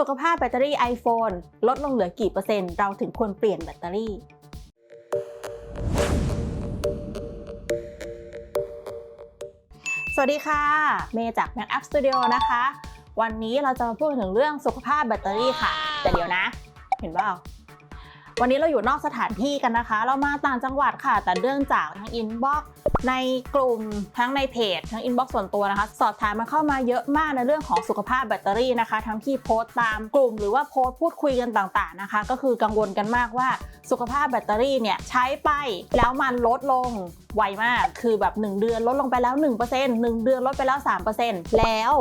สุขภาพแบตเตอรี่ iPhone ลดลงเหลือกี่เปอร์เซ็นต์ เราถึงควรเปลี่ยนแบตเตอรี่สวัสดีค่ะ เมย์จาก Mac App Studio นะคะ วันนี้เราจะมาพูดถึงเรื่องสุขภาพแบตเตอรี่ค่ะ แต่เดี๋ยวนะ เห็นเปล่า วันนี้เราอยู่นอกสถานที่กันนะคะ เรามาต่างจังหวัดค่ะ แต่เรื่องจากทั้งอินบ็อก ในกลุ่มทั้งในเพจ ทั้งอินบ็อกซ์ส่วนตัวนะคะ สอบถามมาเข้ามาเยอะมากในเรื่องของสุขภาพแบตเตอรี่นะคะ ทั้งที่โพสต์ตามกลุ่มหรือว่าโพสต์พูดคุยกันต่างๆนะคะ ก็คือกังวลกันมากว่าสุขภาพแบตเตอรี่เนี่ยใช้ไปแล้วมันลดลง ไวมาก คือแบบ 1 เดือนลดลงไปแล้ว 1% 1 เดือนลดไปแล้ว 3%แล้ว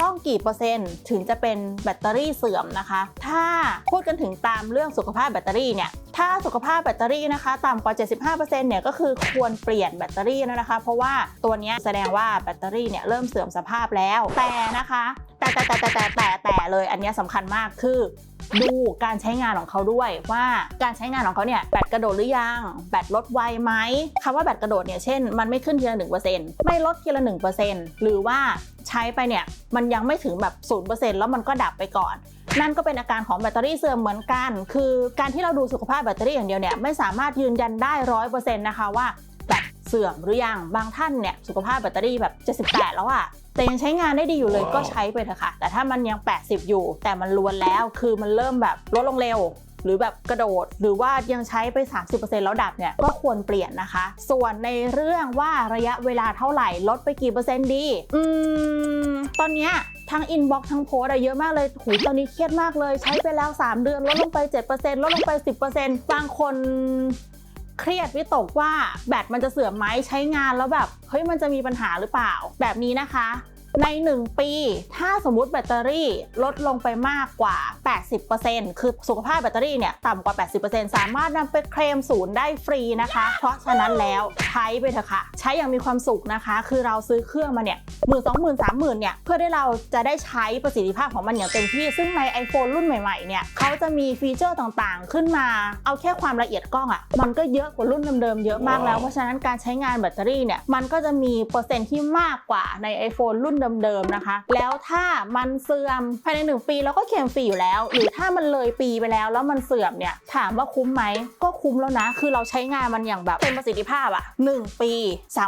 ต้องกี่เปอร์เซ็นต์ถึงจะเป็นแบตเตอรี่เสื่อมนะคะ ถ้าพูดกันถึงตามเรื่องสุขภาพแบตเตอรี่เนี่ย ถ้าสุขภาพแบตเตอรี่นะคะต่ำกว่า 75%เนี่ยก็คือควรเปลี่ยนแบตเตอรี่แล้วนะคะ เพราะว่าตัวนี้แสดงว่าแบตเตอรี่เนี่ยเริ่มเสื่อมสภาพแล้ว แต่นะคะ แต่แต่แต่แต่แต่แต่เลยอันนี้สำคัญมากคือ ดูการใช้งานของเขาด้วยว่าการใช้งานของเขาเนี่ยแบตกระโดดหรือยัง แบตลดไวไหมคำว่าแบตกระโดดเนี่ยเช่นมันไม่ขึ้นทีละ 1%ไม่ลดทีละ 1%หรือว่าใช้ไปเนี่ยมันยังไม่ถึงแบบ0%แล้วมันก็ดับไปก่อน นั่นก็เป็นอาการของแบตเตอรี่เสื่อมเหมือนกัน คือการที่เราดูสุขภาพแบตเตอรี่อย่างเดียวเนี่ยไม่สามารถยืนยันได้ร้อยเปอร์เซ็นต์นะคะว่า เสื่อมหรือยังบางท่านเนี่ยสุขภาพแบตเตอรี่แบบ 78 แล้วอะแต่ยังใช้งานได้ดีอยู่เลยก็ใช้ไปเถอะค่ะ แต่ถ้ามันยัง 80 อยู่ แต่มันลวนแล้วคือมันเริ่มแบบลดลงเร็วหรือแบบกระโดด หรือว่ายังใช้ไป 30%แล้วดับเนี่ยก็ควรเปลี่ยนนะคะ ส่วนในเรื่องว่าระยะเวลาเท่าไหร่ลดไปกี่เปอร์เซ็นต์ดี อืม ตอนเนี้ยทั้งอินบ็อกทั้งโพสอะเยอะมากเลยหูตอนนี้เครียดมากเลย ใช้ไปแล้ว 3 เดือนลดลงไป 7%ลดลงไป 10%บางคน เครียดวิตกว่าแบตมันจะเสื่อมไหมใช้งานแล้วแบบเฮ้ยมันจะมีปัญหาหรือเปล่า แบบนี้นะคะ ใน 1 ปี ถ้าสมมุติแบตเตอรี่ลดลงไปมากกว่า 80%คือสุขภาพแบตเตอรี่เนี่ยต่ำกว่า 80%สามารถนำไปเคลมศูนย์ได้ฟรีนะคะ เพราะฉะนั้นแล้วใช้ไปเถอะค่ะ ใช้อย่างมีความสุขนะคะ คือเราซื้อเครื่องมาเนี่ยหมื่นสองหมื่นสามหมื่นเนี่ย เพื่อได้เราจะได้ใช้ประสิทธิภาพของมันอย่างเต็มที่ ซึ่งใน iPhone รุ่นใหม่ๆ เนี่ยเขาจะมีฟีเจอร์ต่างๆ ขึ้นมา เอาแค่ความละเอียดกล้องอะ่ะ มันก็เยอะกว่ารุ่นเดิมๆ เยอะมากแล้ว เพราะฉะนั้นการใช้งานแบตเตอรี่เนี่ย มันก็จะมีเปอร์เซ็นต์ที่มากกว่าใน iPhone รุ่นเดิมๆนะคะ แล้วถ้ามันเสื่อมภายใน 1 ปีเราก็เคลมฟรีอยู่แล้ว หรือถ้ามันเลยปีไปแล้วแล้วมันเสื่อมเนี่ยถามว่าคุ้มไหมก็คุ้มแล้วนะ คือเราใช้งานมันอย่างแบบเต็มประสิทธิภาพอะ1 ปี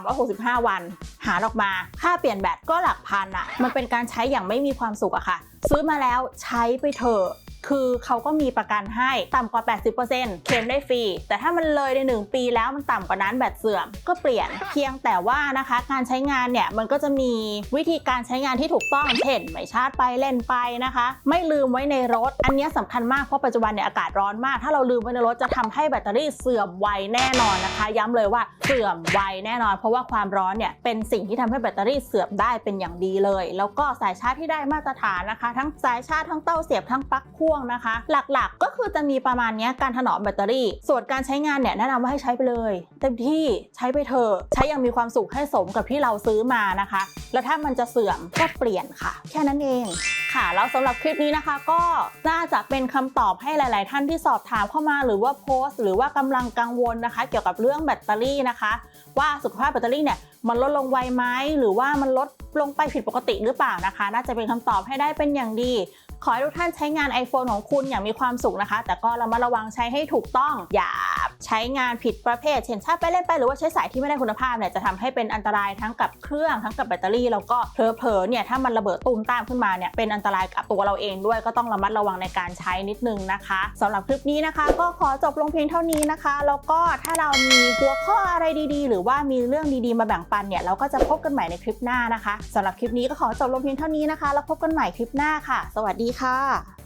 365 วัน หารออกมา ค่าเปลี่ยนแบตก็หลักพันอะมันเป็นการใช้อย่างไม่มีความสุขอะค่ะ ซื้อมาแล้วใช้ไปเถอะ คือเขาก็มีประกันให้ต่ำกว่า 80%เคลมได้ฟรี แต่ถ้ามันเลยใน 1 ปีแล้วมันต่ำกว่านั้นแบตเสื่อมก็เปลี่ยน เพียงแต่ว่านะคะการใช้งานเนี่ยมันก็จะมีวิธีการใช้งานที่ถูกต้องเช่นไม่ชาร์จไปเล่นไปนะคะ ไม่ลืมไว้ในรถ อันนี้ยสำคัญมากเพราะปัจจุบันเนี่ยอากาศร้อนมาก ถ้าเราลืมไว้ในรถจะทำให้แบตเตอรี่เสื่อมไวแน่นอนนะคะ ย้ำเลยว่าเสื่อมไวแน่นอน เพราะว่าความร้อนเนี่ยเป็นสิ่งที่ทำให้แบตเตอรี่เสื่อมได้เป็นอย่างดีเลย แล้วก็สายชาร์จที่ได้มาตรฐานนะคะ ทั้งสายชาร์จทั้งเต้าเสียบทั้งปลั๊กพ่วงนะคะ หลักๆก็คือจะมีประมาณนี้การถนอมแบตเตอรี่ ส่วนการใช้งานเนี่ยแนะนำว่าให้ใช้ไปเลยเต็มที่ใช้ไปเถอะใช้อย่างมีความสุขให้สมกับที่เราซื้อมานะคะ แล้วถ้ามันจะเสื่อมก็เปลี่ยนค่ะ แค่นั้นเองค่ะแล้วสำหรับคลิปนี้นะคะก็น่าจะเป็นคำตอบให้หลาย ๆ ท่านที่สอบถามเข้ามาหรือว่าโพสต์ หรือว่ากำลังกังวลนะคะ เกี่ยวกับเรื่องแบตเตอรี่นะคะ ว่าสุขภาพแบตเตอรี่เนี่ย มันลดลงไวไหมหรือว่ามันลดลงไปผิดปกติหรือเปล่านะคะ น่าจะเป็นคำตอบให้ได้เป็นอย่างดี ขอให้ทุกท่านใช้งาน iPhone ของคุณอย่างมีความสุขนะคะ แต่ก็ระมัดระวังใช้ให้ถูกต้อง อย่าใช้งานผิดประเภท เช่นชาไปเล่นไปหรือว่าใช้สายที่ไม่ได้คุณภาพเนี่ยจะทำให้เป็นอันตรายทั้งกับเครื่องทั้งกับแบตเตอรี่แล้วก็เผลอๆเนี่ยถ้ามันระเบิดตูมตามขึ้นมาเนี่ยเป็นอันตรายกับตัวเราเองด้วยก็ต้องระมัดระวังในการใช้นิดนึงนะคะสำหรับคลิปนี้นะคะ ก็ขอจบลงเพียงเท่านี้นะคะ แล้วก็ถ้าเรามีหัวข้ออะไรดีๆ หรือว่ามีเรื่องดีๆ มาแบ่งปันเนี่ยเราก็จะพบกันใหม่ในคลิปหน้านะคะสำหรับคลิปนี้ก็ขอจบลงเพียงเท่านี้นะคะ แล้วพบกันใหม่คลิปหน้าค่ะ สวัสดีค่ะ